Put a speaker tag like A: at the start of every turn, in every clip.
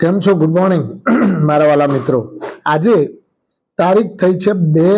A: કેમ છો? Good morning મારા વાલા મિત્રો. આજે તારીખ થઈ છે બે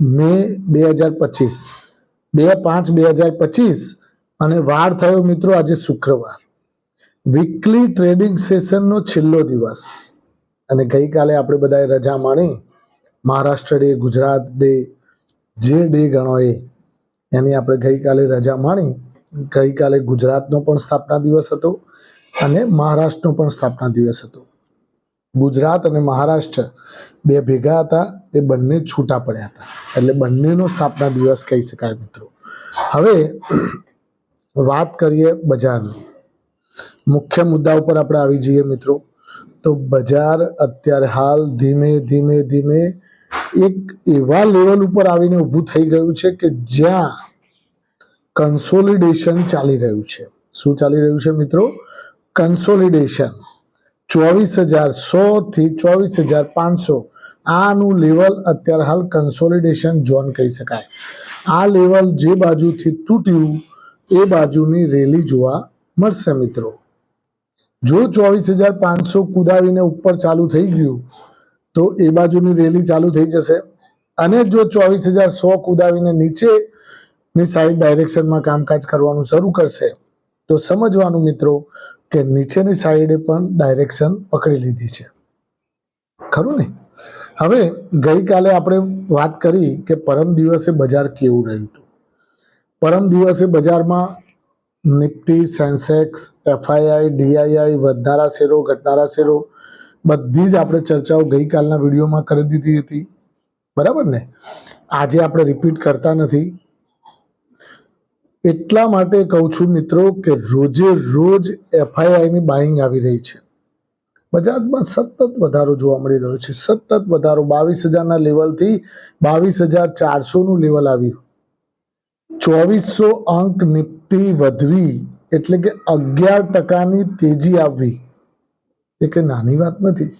A: મે બે હજાર પચીસ. બે પાંચ બે હજાર પચીસ અને વાર થયો મિત્રો આજે શુક્રવાર. વીકલી ટ્રેડિંગ સેશનનો છેલ્લો દિવસ. અને ગઈકાલે આપણે બધાએ રજા માણી. મહારાષ્ટ્ર ડે, ગુજરાત ડે, જે ડે ગણો એ. એની આપણે ગઈકાલે રજા માણી. ગઈકાલે ગુજરાતનો પણ સ્થાપના દિવસ હતો. અને મહારાષ્ટ્રનો પણ સ્થાપના દિવસ હતો. ગુજરાત અને મહારાષ્ટ્ર બે ભેગા હતા, એ બંને છૂટા પડ્યા હતા. એટલે બંનેનો સ્થાપના દિવસ કહી શકાય મિત્રો. હવે વાત કરીએ બજારની. મુખ્ય મુદ્દા ઉપર આપણે આવી જઈએ મિત્રો. તો બજાર અત્યારે હાલ ધીમે ધીમે ધીમે એક એવા લેવલ ઉપર આવીને ઊભું થઈ ગયું છે કે જ્યાં કન્સોલિડેશન ચાલી રહ્યું છે. શું ચાલી રહ્યું છે મિત્રો? કન્સોલિડેશન ચોવીસ હજાર સો થી ચોવીસ હજાર પાંચસો. આનું લેવલ અત્યારે હાલ કન્સોલિડેશન ઝોન કહી શકાય. આ લેવલ જે બાજુથી તૂટ્યું, એ બાજુની રેલી જોવા મળશે મિત્રો. જો ચોવીસ હજાર પાંચસો કુદાવીને ઉપર ચાલુ થઈ ગયું, તો એ બાજુની રેલી ચાલુ થઈ જશે. અને જો ચોવીસ હજાર સો કુદાવીને નીચે ની સાઈડ ડાયરેક્શનમાં કામકાજ કરવાનું શરૂ કરશે, તો સમજવાનું મિત્રો કે નીચેની સાઈડે પણ ડાયરેક્શન પકડી લીધી છે. ખરું ને? હવે ગઈકાલે આપણે વાત કરી કે પરમ દિવસે બજાર કેવું રહ્યું હતું. પરમ દિવસે બજારમાં નિફ્ટી, સેન્સેક્સ, એફઆઈઆઈ, ડીઆઈઆઈ વધનારા શેરો ઘટનારા શેરો બધી જ આપણે ચર્ચાઓ ગઈકાલના વિડીયોમાં કરી દીધી હતી. બરાબર ને? આજે આપણે રિપીટ કરતા નથી. એટલા માટે કહું છું મિત્રો કે રોજે રોજ એફઆઈઆઈની બાઇંગ આવી રહી છે. બજારમાં સતત વધારો જોવા મળી રહ્યો છે. સતત વધારો બાવીસ હજારના લેવલથી બાવીસ હજાર ચારસોનું લેવલ આવ્યું. ચોવીસો અંક નિફ્ટી વધવી એટલે કે અગિયાર ટકાની તેજી આવવી એ કે નાની વાત નથી.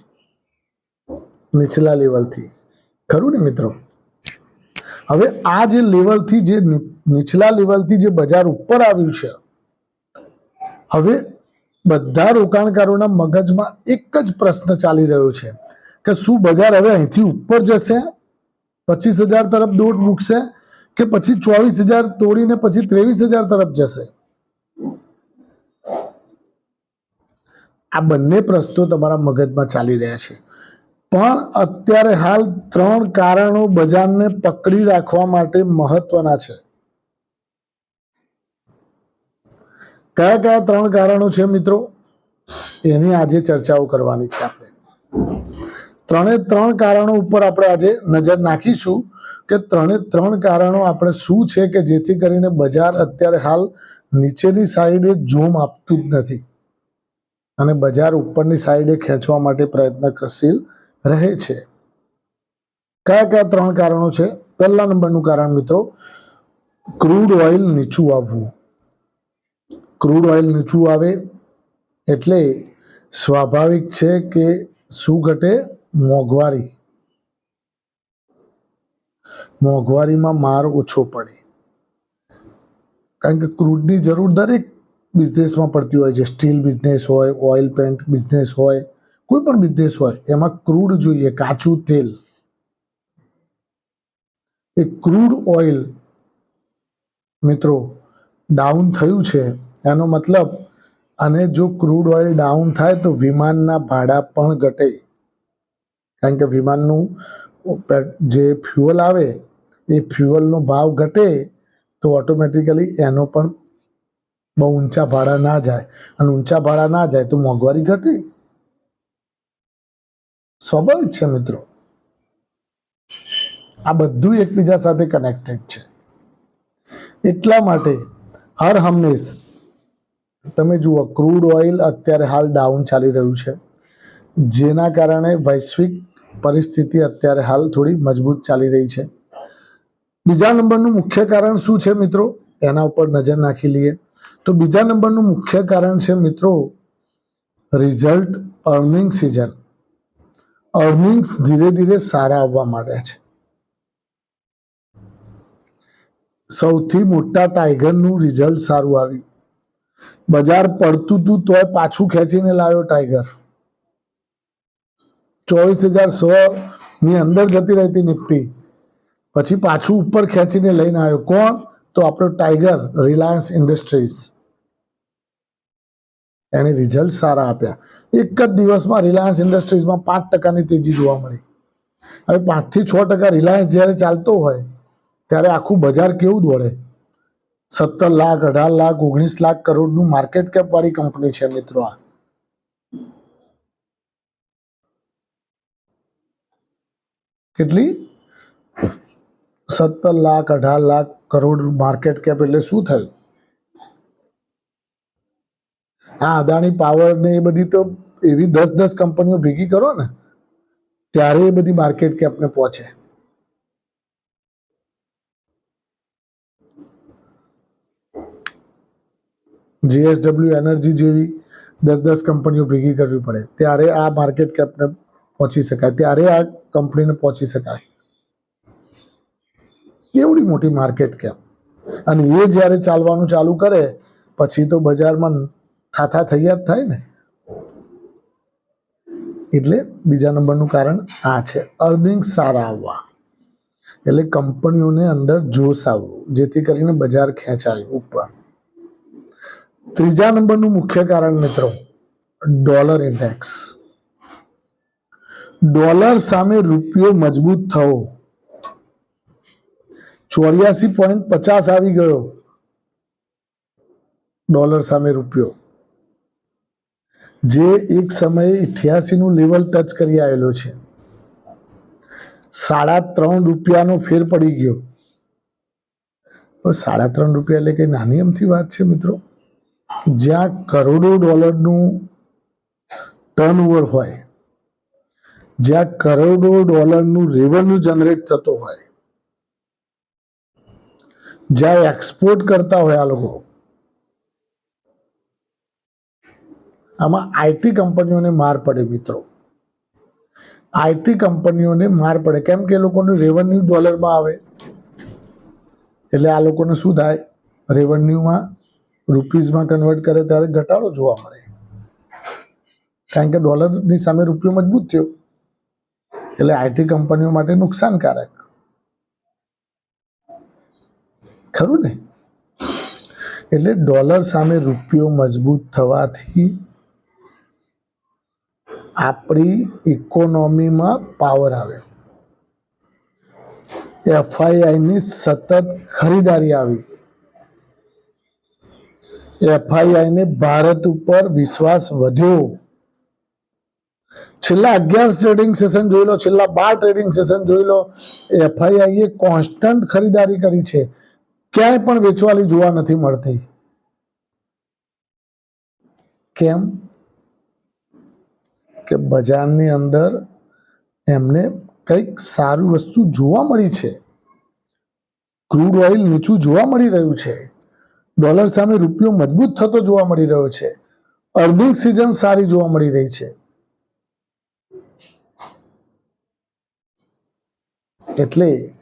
A: નીચલા લેવલથી ખરું ને મિત્રો? હવે આ જે લેવલથી જે નીચલા લેવલથી જે બજાર ઉપર આવ્યું છે, હવે બધા રોકાણકારોના મગજમાં એક જ પ્રશ્ન ચાલી રહ્યો છે કે શું બજાર હવે અહીંથી ઉપર જશે, પચીસ હજાર તરફ દોટ મૂકશે કે પછી ચોવીસ હજાર તોડીને પછી ત્રેવીસ હજાર તરફ જશે? આ બંને પ્રશ્નો તમારા મગજમાં ચાલી રહ્યા છે. પણ અત્યારે હાલ ત્રણ કારણો બજારને પકડી રાખવા માટે મહત્વના છે. કયા કયા ત્રણ કારણો છે મિત્રો? એની આજે ચર્ચાઓ કરવાની છે આપણે. ત્રણે ત્રણ કારણો ઉપર આપણે આજે નજર નાખીશું કે ત્રણે ત્રણ કારણો આપણે શું છે કે જેથી કરીને બજાર અત્યારે હાલ નીચેની સાઈડે જોમ આપતું જ નથી. અને બજાર ઉપરની સાઈડે ખેંચવા માટે પ્રયત્નશીલ રહે છે. કયા કયા ત્રણ કારણો છે? પહેલા નંબરનું કારણ મિત્રો, ક્રૂડ ઓઇલ નીચું આવવું. ક્રૂડ ઓઇલ નીચું આવે એટલે સ્વાભાવિક છે કે શું ઘટે? મોંઘવારી. મોંઘવારીમાં માર ઓછો પડે. કારણ કે ક્રૂડની જરૂર દરેક બિઝનેસમાં પડતી હોય છે. સ્ટીલ બિઝનેસ હોય ઓઇલ પેન્ટ બિઝનેસ હોય. કોઈ પણ બિઝનેસ હોય, એમાં ક્રૂડ જોઈએ, કાચું તેલ. એ ક્રૂડ ઓઇલ મિત્રો ડાઉન થયું છે, એનો મતલબ અને જો ક્રૂડ ઓઇલ ડાઉન થાય તો વિમાનના ભાડા પણ ઘટે. કારણ કે વિમાનનું જે ફ્યુઅલ આવે, એ ફ્યુઅલનો ભાવ ઘટે તો ઓટોમેટિકલી એનો પણ બહુ ઊંચા ભાડા ના જાય. અને ઊંચા ભાડા ના જાય તો મોંઘવારી ઘટે. સ્વાભાવિક છે મિત્રો. આ બધું એકબીજા સાથે કનેક્ટેડ છે. એટલા માટે હર હંમેશ તમે જુઓ ક્રૂડ ઓઇલ અત્યારે હાલ ડાઉન ચાલી રહ્યું છે. જેના કારણે વૈશ્વિક પરિસ્થિતિ અત્યારે હાલ થોડી મજબૂત ચાલી રહી છે. બીજા નંબરનું મુખ્ય કારણ શું છે મિત્રો? એના ઉપર નજર નાખી લઈએ. તો બીજા નંબરનું મુખ્ય કારણ છે મિત્રો રિઝલ્ટ અર્નિંગ સિઝન અર્નિંગ્સ ધીરે ધીરે સારા આવવા માંડ્યા છે. સૌથી મોટા ટાઈગરનું રિઝલ્ટ સારું આવ્યું. બજાર પડતું હતું તોય પાછું ખેંચીને લાવ્યો ટાઈગર. ચોવીસ હજાર સો ની અંદર જતી રહેતી નિફ્ટી. પછી પાછું ઉપર ખેંચીને લઈને આવ્યો. કોણ? તો આપણો ટાઈગર રિલાયન્સ ઇન્ડસ્ટ્રીઝ. એણે રિઝલ્ટ સારા આપ્યા. એક જ દિવસમાં રિલાયન્સ ઇન્ડસ્ટ્રીઝમાં પાંચ ટકાની તેજી જોવા મળી. હવે પાંચથી છ ટકા રિલાયન્સ જ્યારે ચાલતો હોય, ત્યારે આખું બજાર કેવું દોડે? સત્તર લાખ, અઢાર લાખ, ઓગણીસ લાખ કરોડનું માર્કેટ કેપ વાળી કંપની છે મિત્રો આ. કેટલી? સત્તર લાખ, અઢાર લાખ કરોડ માર્કેટ કેપ એટલે શું થયું? આ અદાણી પાવર ને એ બધી તો એવી દસ દસ કંપનીઓ ભેગી કરો ને, ત્યારે એ બધી માર્કેટ કેપને પહોંચે. જીએસડબલ્યુ એનર્જી જેવી દસ દસ કંપનીઓ ભેગી કરવી પડે, ત્યારે આ માર્કેટ કેપને પહોંચી શકાય, ત્યારે આ કંપનીને પહોંચી શકાય. એવડી મોટી માર્કેટ કેપ અને એ જ્યારે ચાલવાનું ચાલુ કરે, પછી તો બજારમાં થાથા થયા જ થાય ને? એટલે બીજા નંબરનું કારણ આ છે. અર્નિંગ સારા આવવા એટલે કંપનીઓને અંદર જોશ આવવું, જેથી કરીને બજાર ખેંચાય ઉપર. ત્રીજા નંબરનું મુખ્ય કારણ મિત્રો, ડોલર ઇન્ડેક્સ. ડોલર સામે રૂપિયો મજબૂત થવો. ચોર્યાસી પોઈન્ટ પચાસ આવી ગયો. ડોલર સામે રૂપિયો. જે એક સમયે ઇઠ્યાસી નું લેવલ ટચ કરી આવેલો છે. સાડા ત્રણ રૂપિયાનો ફેર પડી ગયો. સાડા ત્રણ રૂપિયા એટલે કઈ નાની અમથી વાત છે મિત્રો? જ્યાં કરોડો ડોલરનું ટર્નઓવર હોય, જ્યાં કરોડો ડોલરનું રેવન્યુ જનરેટ થતો હોય, જ્યાં એક્સપોર્ટ કરતા હોય આ લોકો આમાં આઈટી કંપનીઓને માર પડે મિત્રો. આઈટી કંપનીઓને માર પડે. કેમ કે એ લોકોનું રેવન્યુ ડોલરમાં આવે. એટલે આ લોકોને શું થાય? રેવન્યુમાં રૂપીઝમાં કન્વર્ટ કરે ત્યારે ઘટાડો જોવા મળે. કારણ કે ડોલરની સામે રૂપિયો મજબૂત થયો. એટલે આઈટી કંપનીઓ માટે નુકસાનકારક. ખરું ને? એટલે ડોલર સામે રૂપિયો મજબૂત થવાથી આપણી ઇકોનોમીમાં પાવર આવે. એફઆઈઆઈની સતત ખરીદારી આવી. એફઆઈઆઈને ભારત ઉપર વિશ્વાસ વધ્યો. છેલ્લા અગિયાર ટ્રેડિંગ સેશન જોઈ લો, છેલ્લા બાર ટ્રેડિંગ સેશન જોઈ લો એ કોન્સ્ટન્ટ ખરીદારી કરી છે. ક્યાંય પણ વેચવાલી જોવા નથી મળતી. કેમ? કે બજારની અંદર એમને કંઈક સારું વસ્તુ જોવા મળી છે. ક્રૂડ ઓઇલ નીચું જોવા મળી રહ્યું છે. ડોલર સામે રૂપિયો મજબૂત થતો જોવા મળી રહ્યો છે. અર્નિંગ સિઝન સારી જોવા મળી રહી છે. એટલે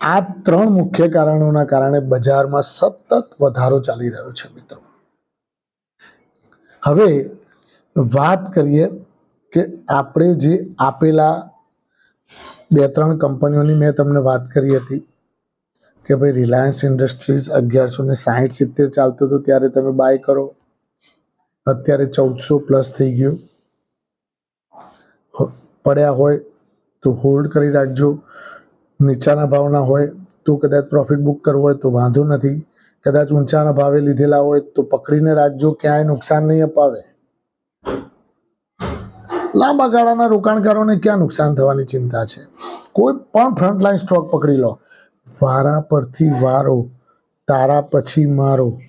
A: આ ત્રણ મુખ્ય કારણોના કારણે બજારમાં સતત વધારો ચાલી રહ્યો છે મિત્રો. હવે વાત કરીએ કે આપણે જે આપેલા બે ત્રણ કંપનીઓની મેં તમને વાત કરી હતી કે ભાઈ રિલાયન્સ ઇન્ડસ્ટ્રીઝ અગિયારસો ને સાહીઠ સિત્તેર ચાલતું હતું, ત્યારે તમે બાય કરો. અત્યારે ચૌદસો પ્લસ થઈ ગયું. પડ્યા હોય તો હોલ્ડ કરી રાખજો. નીચાના ભાવના હોય તો કદાચ પ્રોફિટ બુક કરવો હોય તો વાંધો નથી. કદાચ ઊંચાના ભાવે લીધેલા હોય તો પકડીને રાખજો. ક્યાંય નુકસાન નહીં અપાવે. લાંબા ગાળાના રોકાણકારોને ક્યાં નુકસાન થવાની ચિંતા છે? કોઈ પણ ફ્રન્ટલાઈન સ્ટોક પકડી લો. વારા પરથી વારો, તારા પછી મારો.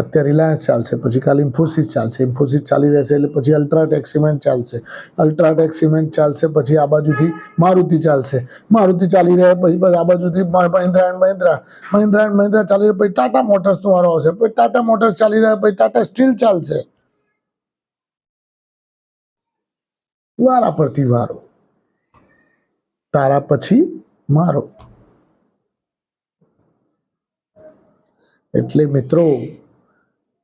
A: અત્યારે રિલાયન્સ ચાલશે, પછી કાલે ઇન્ફોસિસ ચાલશે. ઇન્ફોસિસ ચાલી રહેશે એટલે પછી અલ્ટ્રાટેક સિમેન્ટ ચાલશે. અલ્ટ્રાટેક સિમેન્ટ ચાલશે, પછી આ બાજુથી મારુતિ ચાલશે. મારુતિ ચાલી રહે, પછી પછી આ બાજુથી મ- મહિન્દ્રા એન્ડ મહિન્દ્રા. મહિન્દ્રા એન્ડ મહિન્દ્રા ચાલી રહે, પછી ટાટા મોટર્સનો વારો આવશે. પછી ટાટા મોટર્સ ચાલી રહ્યા પછી ટાટા સ્ટીલ ચાલશે. વારા પરથી વારો. તારા પછી મારો. એટલે મિત્રો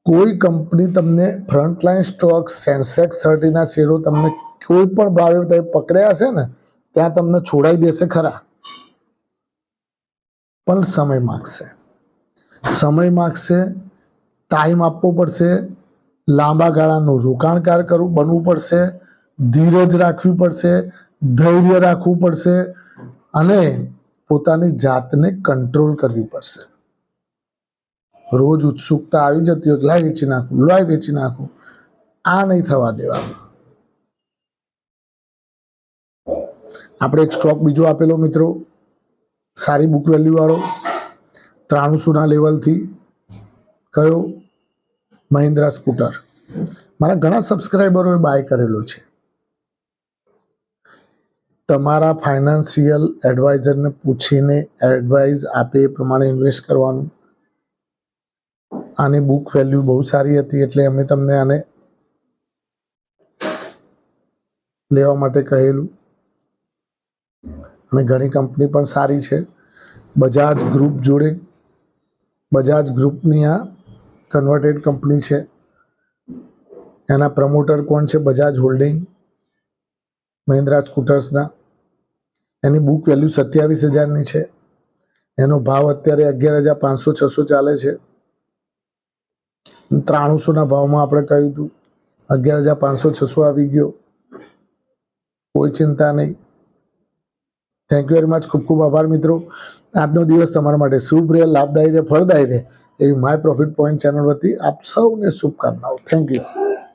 A: કોઈ કંપની તમને ફ્રન્ટલાઇન સ્ટોક સેન્સેક્સ થર્ટીના શેરો તમને કોઈ પણ ભાવે પકડ્યા હશે ને, ત્યાં તમને છોડાઈ દેશે ખરા. પણ સમય માગશે. સમય માગશે ટાઈમ આપવો પડશે, લાંબા ગાળાનું રોકાણકાર કરવું બનવું પડશે, ધીરજ રાખવી પડશે, ધૈર્ય રાખવું પડશે અને પોતાની જાતને કંટ્રોલ કરવી પડશે. રોજ ઉત્સુકતા આવી જતી હોય લાય વેચી નાખું લાય વેચી નાખું. આ નહીં થવા દેવાનું. આપણે એક સ્ટોક બીજો આપેલો મિત્રો, સારી બુક વેલ્યુ વાળો ત્રાણુસોના લેવલથી કયો? મહિન્દ્રા સ્કૂટર. મારા ઘણા સબસ્ક્રાઈબરોએ બાય કરેલો છે. તમારા ફાઇનાન્સિયલ એડવાઇઝરને પૂછીને એડવાઇઝ આપે એ પ્રમાણે ઇન્વેસ્ટ કરવાનું. આની બુક વેલ્યુ બહુ સારી હતી એટલે અમે તમને આને લેવા માટે કહેલું. અને ઘણી કંપની પણ સારી છે. બજાજ ગ્રુપ જોડે, બજાજ ગ્રુપની આ કન્વર્ટેડ કંપની છે. એના પ્રમોટર કોણ છે? બજાજ હોલ્ડિંગ મહિન્દ્રા સ્કૂટર્સના એની બુક વેલ્યુ સત્યાવીસ હજારની છે. એનો ભાવ અત્યારે અગિયાર હજાર પાંચસો છસો ચાલે છે. ત્રાણુસોના ભાવમાં આપણે કહ્યું હતું, અગિયાર હજાર પાંચસો છસો આવી ગયો. કોઈ ચિંતા નહીં. થેન્ક યુ વેરી મચ ખૂબ ખૂબ આભાર મિત્રો. આજનો દિવસ તમારા માટે શુભ રહે, લાભદાયી રહે, ફળદાયી રહે એવી માય પ્રોફિટ પોઈન્ટ ચેનલ વતી આપ સૌને શુભકામનાઓ. Thank you